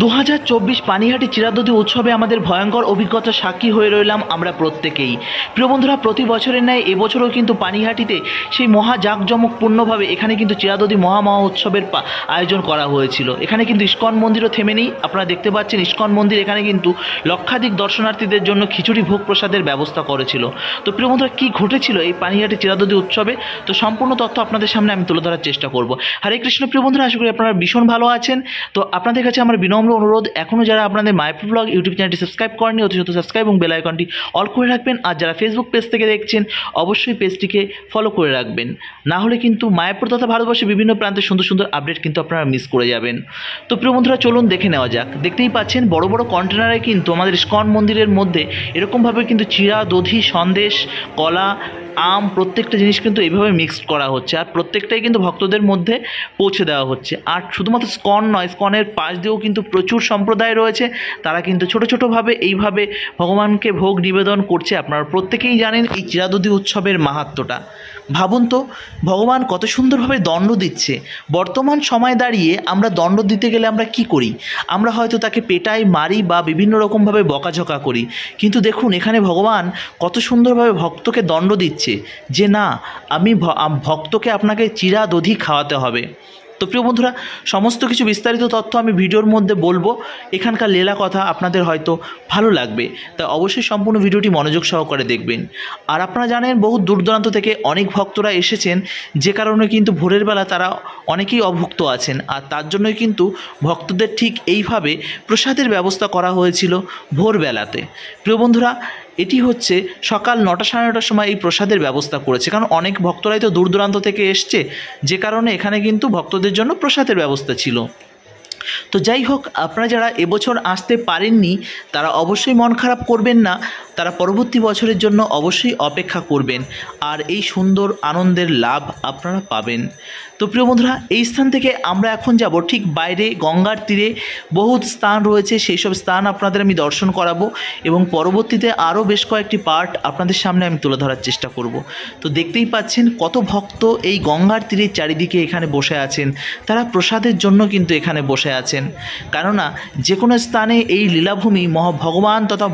দু হাজার চব্বিশ পানিহাটি চিরাদতি উৎসবে আমাদের ভয়ঙ্কর অভিজ্ঞতা সাক্ষী হয়ে রইলাম আমরা প্রত্যেকেই। প্রিয় বন্ধুরা, প্রতি বছরের ন্যায় এবছরও কিন্তু পানিহাটিতে সেই মহা জাঁকজমকপূর্ণভাবে এখানে কিন্তু চিরাদতি মহা মহা উৎসবের আয়োজন করা হয়েছিল। এখানে কিন্তু ইস্কন মন্দিরও থেমে নেই। আপনারা দেখতে পাচ্ছেন ইস্কন মন্দির এখানে কিন্তু লক্ষাধিক দর্শনার্থীদের জন্য খিচুড়ি ভোগ প্রসাদের ব্যবস্থা করেছিল। তো প্রিয় বন্ধুরা, কী ঘটেছিল এই পানিহাটি চিরাদতি উৎসবে? তো সম্পূর্ণ তথ্য আপনাদের সামনে আমি তুলে ধরার চেষ্টা করব। হরে কৃষ্ণ, প্রিয় বন্ধুরা, আশা করি আপনারা ভীষণ ভালো আছেন। তো আপনাদের কাছে আমার বিনম্র অনুরোধ এখনও যারা আপনাদের মাইপ্রো ব্লগ ইউটিউব চ্যানেলটি সাবস্ক্রাইব করেনি অতি শত সাবস্ক্রাইব এবং বেল আইকনটি অল করে রাখবেন। আর যারা ফেসবুক পেজ থেকে দেখছেন, অবশ্যই পেজটিকে ফলো করে রাখবেন। না হলে কিন্তু মায়াপুর তথা ভারতবর্ষের বিভিন্ন প্রান্তে সুন্দর সুন্দর আপডেট কিন্তু আপনারা মিস করে যাবেন। তো প্রিয় বন্ধুরা, চলুন দেখে নেওয়া যাক। দেখতেই পাচ্ছেন, বড় বড় কন্টেনারে কিন্তু আমাদের ইস্কন মন্দিরের মধ্যে এরকমভাবে কিন্তু চিরা, দধি, সন্দেশ, কলা আম প্রত্যেকটা জিনিস কিন্তু এইভাবে মিক্সড করা হচ্ছে। আর প্রত্যেকটাই কিন্তু ভক্তদের মধ্যে পৌঁছে দেওয়া হচ্ছে। আর শুধুমাত্র স্কন নয়, স্কনের পাশ দিয়েও কিন্তু প্রচুর সম্প্রদায় রয়েছে। তারা কিন্তু ছোট ছোটোভাবে এইভাবে ভগবানকে ভোগ নিবেদন করছে। আপনারা প্রত্যেকেই জানেন এই চিরাদুদি উৎসবের মাহাত্ম্যটা ভাবুন তো, ভগবান কত সুন্দরভাবে দণ্ড দিচ্ছে। বর্তমান সময় দাঁড়িয়ে আমরা দণ্ড দিতে গেলে আমরা কি করি? আমরা হয়তো তাকে পেটাই, মারি বা বিভিন্ন রকমভাবে বকাঝকা করি। কিন্তু দেখুন, এখানে ভগবান কত সুন্দরভাবে ভক্তকে দণ্ড দিচ্ছে। যে, না, আমি ভক্তকে আপনাকে চিরা দধি খাওয়াতে হবে। তো প্রিয় বন্ধুরা, সমস্ত কিছু বিস্তারিত তথ্য আমি ভিডিওর মধ্যে বলব। এখানকার লেলা কথা আপনাদের হয়তো ভালো লাগবে। তাই অবশ্যই সম্পূর্ণ ভিডিওটি মনোযোগ সহকারে দেখবেন। আর আপনারা জানেন, বহু দূর দূরান্ত থেকে অনেক ভক্তরা এসেছেন। যে কারণে কিন্তু ভোরের বেলা তারা অনেকেই অভুক্ত আছেন। আর তার জন্যই কিন্তু ভক্তদের ঠিক এইভাবে প্রসাদের ব্যবস্থা করা হয়েছিল ভোরবেলাতে। প্রিয় বন্ধুরা এটি হচ্ছে সকাল নটা সাড়ে নটার সময় এই প্রসাদের ব্যবস্থা করেছে। কারণ অনেক ভক্তরাই তো দূর দূরান্ত থেকে এসছে। যে কারণে এখানে কিন্তু ভক্তদের জন্য প্রসাদের ব্যবস্থা ছিল। তো যাই হোক, আপনারা যারা এবছর আসতে পারেননি, তারা অবশ্যই মন খারাপ করবেন না। তারা পরবর্তী বছরের জন্য অবশ্যই অপেক্ষা করবেন। আর এই সুন্দর আনন্দের লাভ আপনারা পাবেন। তো প্রিয় বন্ধুরা, এই স্থান থেকে আমরা এখন যাব ঠিক বাইরে, গঙ্গার তীরে। বহুত স্থান রয়েছে সেই সব স্থান আপনাদের আমি দর্শন করাবো এবং পরবর্তীতে আরও বেশ কয়েকটি পার্ট আপনাদের সামনে আমি তুলে ধরার চেষ্টা করব। তো দেখতেই পাচ্ছেন কত ভক্ত এই গঙ্গার তীরের চারিদিকে এখানে বসে আছেন। তারা প্রসাদের জন্য কিন্তু এখানে বসে আছেন। কেননা যে কোনো স্থানে এই লীলাভূমি মহা ভগবান তথা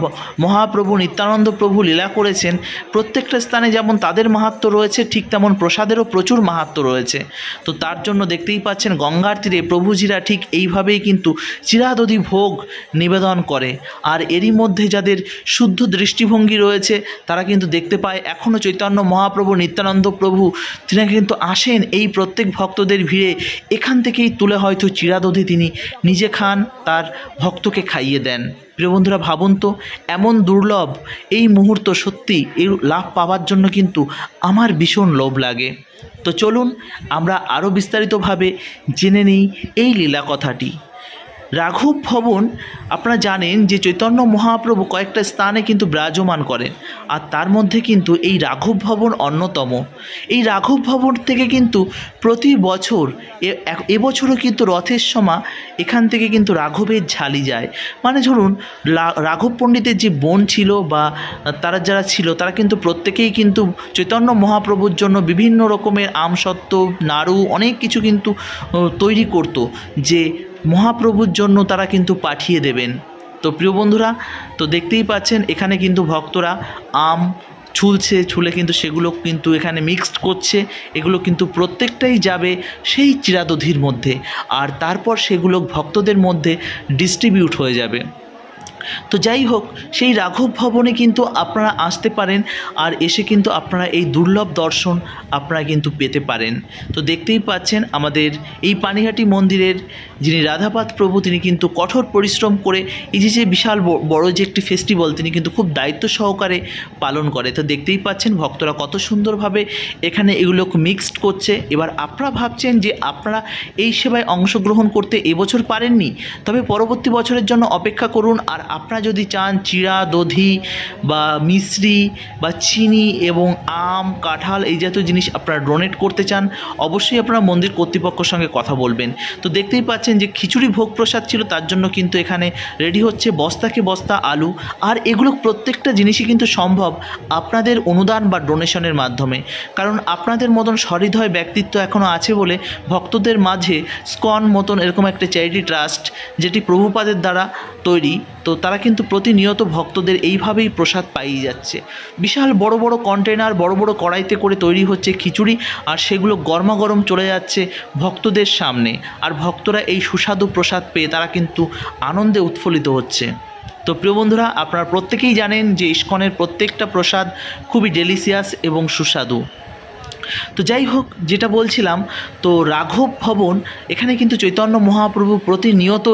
মহাপ্রভু নিত্যানন্দ প্রভু লীলা করেছেন, প্রত্যেকটা স্থানে যেমন তাদের মাহাত্ম্য রয়েছে, ঠিক তেমন প্রসাদেরও প্রচুর মাহাত্ম্য রয়েছে। তো তার জন্য দেখতেই পাচ্ছেন গঙ্গার তীরে প্রভুজিরা ঠিক এইভাবেই কিন্তু চিরাদধি ভোগ নিবেদন করে। আর এরই মধ্যে যাদের শুদ্ধ দৃষ্টিভঙ্গি রয়েছে, তারা কিন্তু দেখতে পায় এখনও চৈতন্য মহাপ্রভু নিত্যানন্দ প্রভু, তিনি কিন্তু আসেন এই প্রত্যেক ভক্তদের ভিড়ে। এখান থেকেই তুলে হয়তো চিরাদধি তিনি নিজে খান, তার ভক্তকে খাইয়ে দেন। প্রিয় বন্ধুরা, ভাবুন তো, এমন দুর্লভ এই মুহূর্ত সত্যি এই লাভ পাওয়ার জন্য কিন্তু আমার ভীষণ লোভ লাগে। তো চলুন আমরা আরও বিস্তারিতভাবে জেনে নিই এই লীলা কথাটি রাঘব ভবন, আপনারা জানেন যে চৈতন্য মহাপ্রভু কয়েকটা স্থানে কিন্তু বিরাজমান করেন, আর তার মধ্যে কিন্তু এই রাঘব ভবন অন্যতম। এই রাঘব ভবন থেকে কিন্তু প্রতি বছর এবছরও কিন্তু রথের সময় এখান থেকে কিন্তু রাঘবের ঝালি যায়। মানে ধরুন রাঘব পণ্ডিতের যে বোন ছিল বা তারা যারা ছিল, তারা কিন্তু প্রত্যেকেই কিন্তু চৈতন্য মহাপ্রভুর জন্য বিভিন্ন রকমের আমসত্ত্ব, নাড়ু, অনেক কিছু কিন্তু তৈরি করতো, যে মহাপ্রভুর জন্য তারা কিন্তু পাঠিয়ে দেবেন। তো প্রিয় বন্ধুরা, তো দেখতেই পাচ্ছেন, এখানে কিন্তু ভক্তরা আম ছুলছে, ছুলে কিন্তু সেগুলো কিন্তু এখানে মিক্সড করছে, এগুলো কিন্তু প্রত্যেকটাই যাবে সেই চিরাদধির মধ্যে। আর তারপর সেগুলো ভক্তদের মধ্যে ডিস্ট্রিবিউট হয়ে যাবে। তো যাই হোক, সেই রাঘব ভবনে কিন্তু আপনারা আসতে পারেন আর এসে কিন্তু আপনারা এই দুর্লভ দর্শন আপনারা কিন্তু পেতে পারেন। তো দেখতেই পাচ্ছেন আমাদের এই পানিহাটি মন্দিরের যিনি রাধাপাত প্রভু, তিনি কিন্তু কঠোর পরিশ্রম করে এই যে যে বিশাল বড় যে একটি ফেস্টিভ্যাল তিনি কিন্তু খুব দায়িত্ব সহকারে পালন করে। তো দেখতেই পাচ্ছেন ভক্তরা কত সুন্দরভাবে এখানে এগুলো মিক্সড করছে। এবার আপনারা ভাবছেন যে আপনারা এই সেবায় অংশগ্রহণ করতে এবছর পারেননি, তবে পরবর্তী বছরের জন্য অপেক্ষা করুন আর আপনারা যদি চান চিড়া, দধি বা মিশ্রি বা চিনি এবং আম, কাঁঠাল এই জাতীয় জিনিস আপনারা ডোনেট করতে চান, অবশ্যই আপনারা মন্দির কর্তৃপক্ষের সঙ্গে কথা বলবেন। তো দেখতেই পাচ্ছেন যে খিচুড়ি ভোগ প্রসাদ ছিল, তার জন্য কিন্তু এখানে রেডি হচ্ছে বস্তাকে বস্তা আলু। আর এগুলো প্রত্যেকটা জিনিসই কিন্তু সম্ভব আপনাদের অনুদান বা ডোনেশনের মাধ্যমে। কারণ আপনাদের মতন সহৃদয় ব্যক্তিত্ব এখনও আছে বলে ভক্তদের মাঝে স্কন মতন এরকম একটা চ্যারিটি ট্রাস্ট যেটি প্রভুপাদের দ্বারা তৈরি। তো তারা কিন্তু প্রতিনিয়ত ভক্তদের এইভাবেই প্রসাদ পাইয়ে যাচ্ছে। বিশাল বড় বড় কন্টেনার বড় বড় কড়াইতে করে তৈরি হচ্ছে খিচুড়ি আর সেগুলো গরমাগরম চলে যাচ্ছে ভক্তদের সামনে। আর ভক্তরা এই সুস্বাদু প্রসাদ পেয়ে তারা কিন্তু আনন্দে উৎফুল্লিত হচ্ছে। তো প্রিয় বন্ধুরা, আপনারা প্রত্যেকেই জানেন যে ইস্কনের প্রত্যেকটা প্রসাদ খুবই ডেলিসিয়াস এবং সুস্বাদু। তো যাই হোক, যেটা বলছিলাম, তো রাঘব ভবন এখানে কিন্তু চৈতন্য মহাপ্রভু প্রতিনিয়ত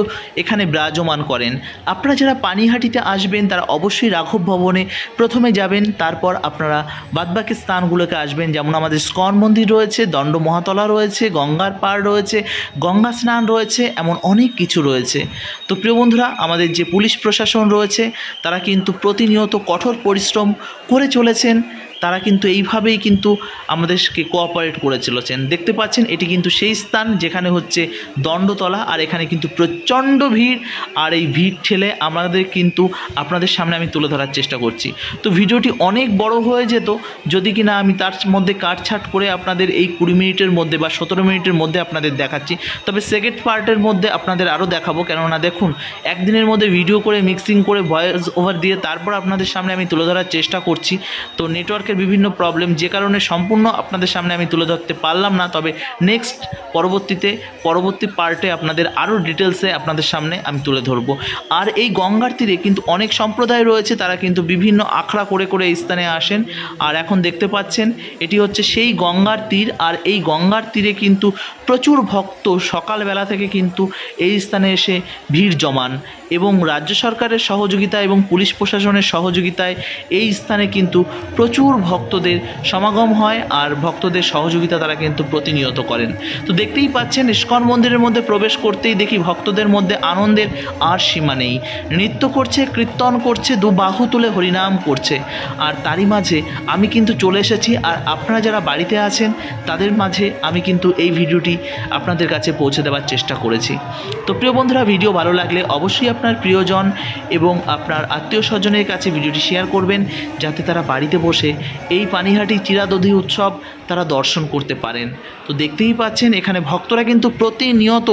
এখানে বিরাজমান করেন। আপনারা যারা পানিহাটিতে আসবেন, তারা অবশ্যই রাঘব ভবনে প্রথমে যাবেন, তারপর আপনারা বাদবাকি স্থানগুলোকে আসবেন। যেমন আমাদের স্কন মন্দির রয়েছে, দণ্ড মহাতলা রয়েছে, গঙ্গার পাড় রয়েছে, গঙ্গা স্নান রয়েছে, এমন অনেক কিছু রয়েছে। তো প্রিয় বন্ধুরা, আমাদের যে পুলিশ প্রশাসন রয়েছে, তারা কিন্তু প্রতিনিয়ত কঠোর পরিশ্রম করে চলেছেন। তারা কিন্তু এইভাবেই কিন্তু আমাদেরকে কোঅপারেট করে চলেছেন দেখতে পাচ্ছেন, এটি কিন্তু সেই স্থান যেখানে হচ্ছে দণ্ডতলা, আর এখানে কিন্তু প্রচণ্ড ভিড়, আর এই ভিড় ঠেলে আমাদের কিন্তু আপনাদের সামনে আমি তুলে ধরার চেষ্টা করছি। তো ভিডিওটি অনেক বড় হয়ে যেত, যদি কিনা আমি তার মধ্যে কাটছাট করে আপনাদের এই কুড়ি মিনিটের মধ্যে বা সতেরো মিনিটের মধ্যে আপনাদের দেখাচ্ছি, তবে সেকেন্ড পার্টের মধ্যে আপনাদের আরও দেখাবো। কেননা দেখুন, একদিনের মধ্যে ভিডিও করে মিক্সিং করে ভয়েস ওভার দিয়ে তারপর আপনাদের সামনে আমি তুলে ধরার চেষ্টা করছি। তো নেটওয়ার্কের বিভিন্ন প্রবলেম যে কারণে সম্পূর্ণ আপনাদের সামনে আমি তুলে ধরতে পারলাম না। তবে নেক্সট পরবর্তীতে, পরবর্তী পার্টে আপনাদের আরও ডিটেলসে আপনাদের সামনে আমি তুলে ধরবো। আর এই গঙ্গার তীরে কিন্তু অনেক সম্প্রদায় রয়েছে, তারা কিন্তু বিভিন্ন আখড়া করে করে এই স্থানে আসেন। আর এখন দেখতে পাচ্ছেন, এটি হচ্ছে সেই গঙ্গার তীর। আর এই গঙ্গার তীরে কিন্তু প্রচুর ভক্ত সকালবেলা থেকে কিন্তু এই স্থানে এসে ভিড় জমান। এবং রাজ্য সরকারের সহযোগিতা এবং পুলিশ প্রশাসনের সহযোগিতায় এই স্থানে কিন্তু প্রচুর ভক্তদের সমাগম হয় আর ভক্তদের সহযোগিতা তারা কিন্তু প্রতিনিয়ত করেন। তো দেখতেই পাচ্ছেন, ইস্কন মন্দিরের মধ্যে প্রবেশ করতেই দেখি ভক্তদের মধ্যে আনন্দের আর সীমা নেই। নৃত্য করছে, কীর্তন করছে, দু বাহু তুলে হরিনাম করছে। আর তারই মাঝে আমি কিন্তু চলে এসেছি আর আপনারা যারা বাড়িতে আছেন, তাদের মাঝে আমি কিন্তু এই ভিডিওটি আপনাদের কাছে পৌঁছে দেওয়ার চেষ্টা করেছি। তো প্রিয় বন্ধুরা, ভিডিও ভালো লাগলে অবশ্যই আপনার প্রিয়জন এবং আপনার আত্মীয় স্বজনের কাছে ভিডিওটি শেয়ার করবেন, যাতে তারা বাড়িতে বসে এই পানিহাটি চিরাদধি উৎসব তারা দর্শন করতে পারেন। তো দেখতেই পাচ্ছেন, এখানে ভক্তরা কিন্তু প্রতিনিয়ত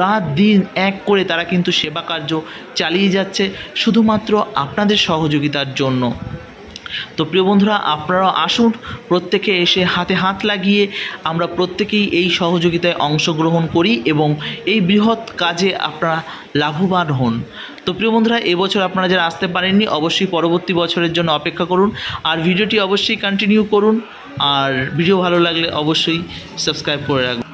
রাত, দিন এক করে তারা কিন্তু সেবা কার্য চালিয়ে যাচ্ছে, শুধুমাত্র আপনাদের সহযোগিতার জন্য। তো প্রিয় বন্ধুরা আপনারা আসুন, প্রত্যেকে এসে হাতে হাত লাগিয়ে আমরা প্রত্যেকেই এই সহযোগিতায় অংশগ্রহণ করি এবং এই বৃহৎ কাজে আপনারা লাভবান হন। তো প্রিয় বন্ধুরা, এবছর আপনারা যারা আসতে পারেননি, অবশ্যই পরবর্তী বছরের জন্য অপেক্ষা করুন আর ভিডিওটি অবশ্যই কন্টিনিউ করুন। আর ভিডিও ভালো লাগলে অবশ্যই সাবস্ক্রাইব করে রাখুন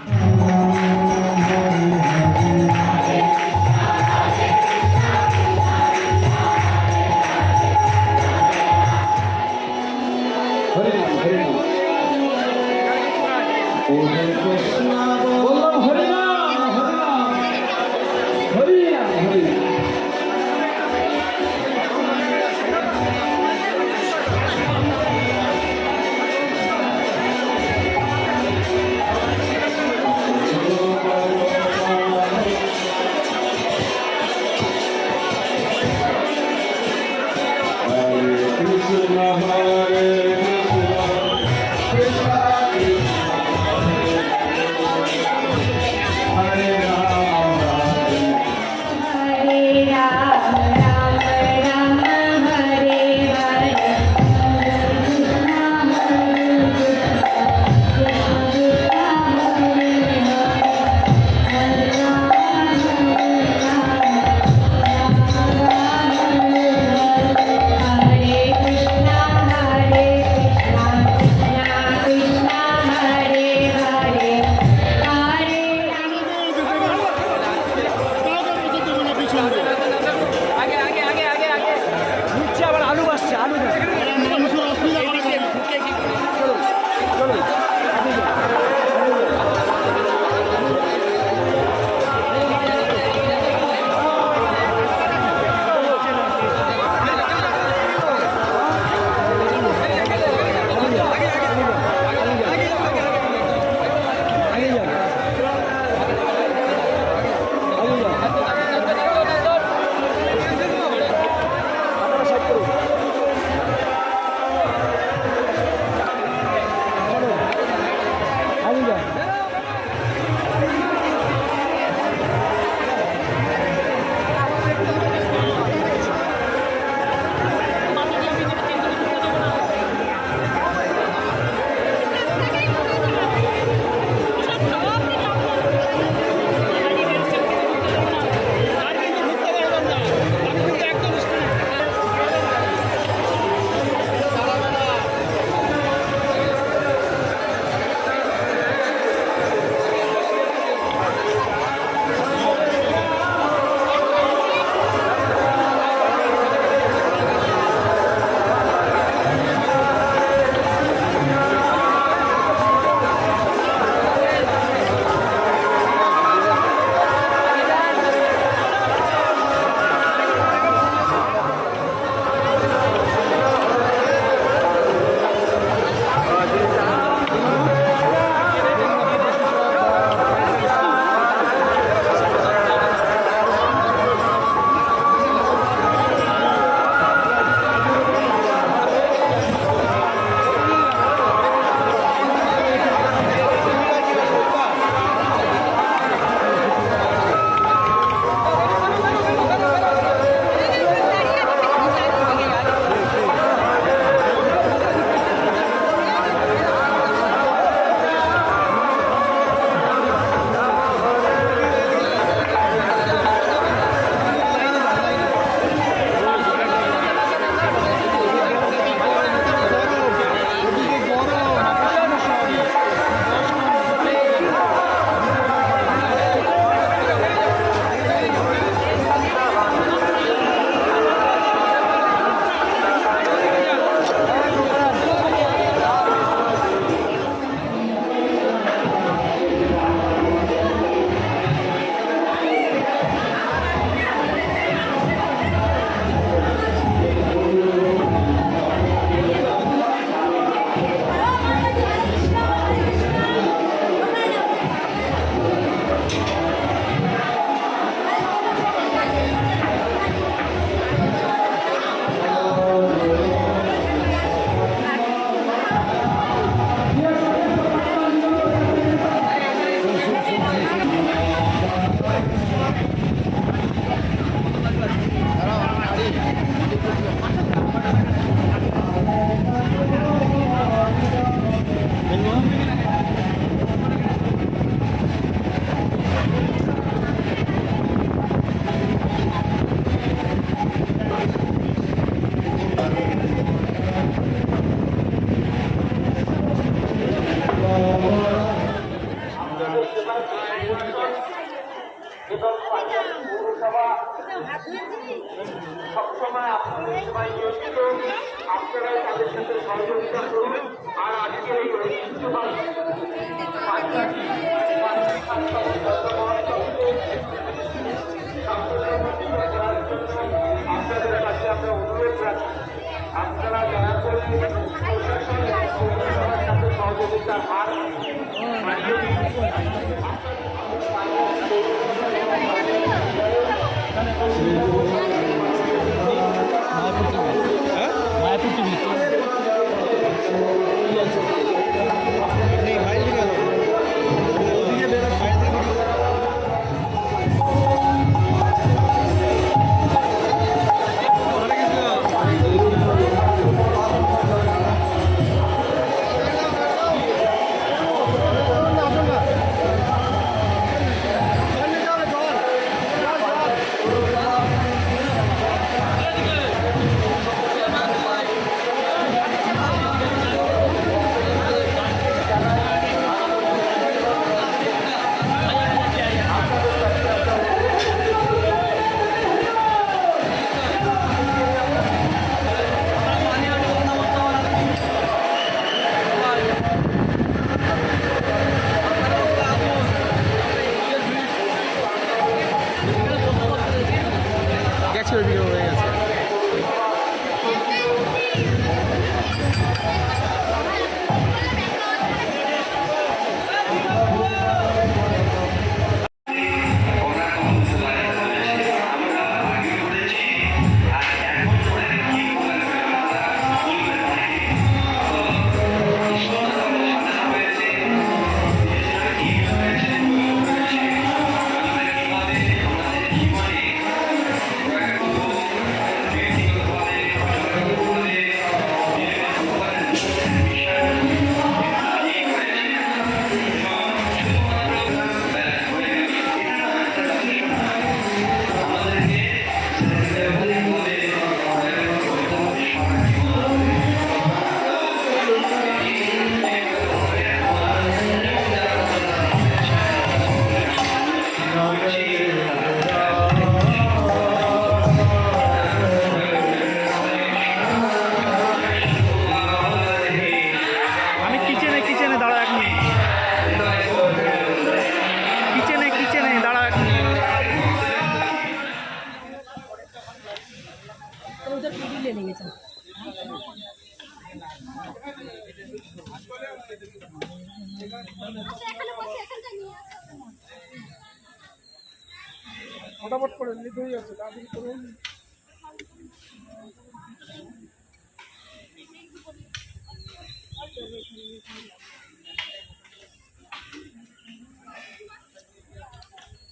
ফটাফট করে হয়ে যাচ্ছে তাড়াতাড়ি করুন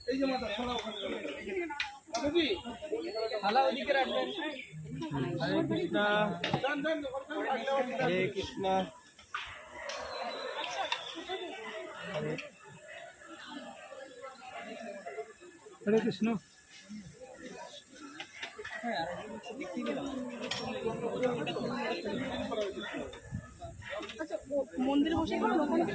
এই যে মাথা থালা ওখানে। থালা ওদিকে রাখবেন। হরে কৃষ্ণ। হরে কৃষ্ণ। হরে কৃষ্ণ। মন্দিরে বসে মন্দিরে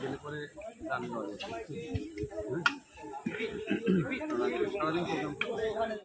গেলে পরে গান গাওয়া যায় সারাদিন প্রোগ্রাম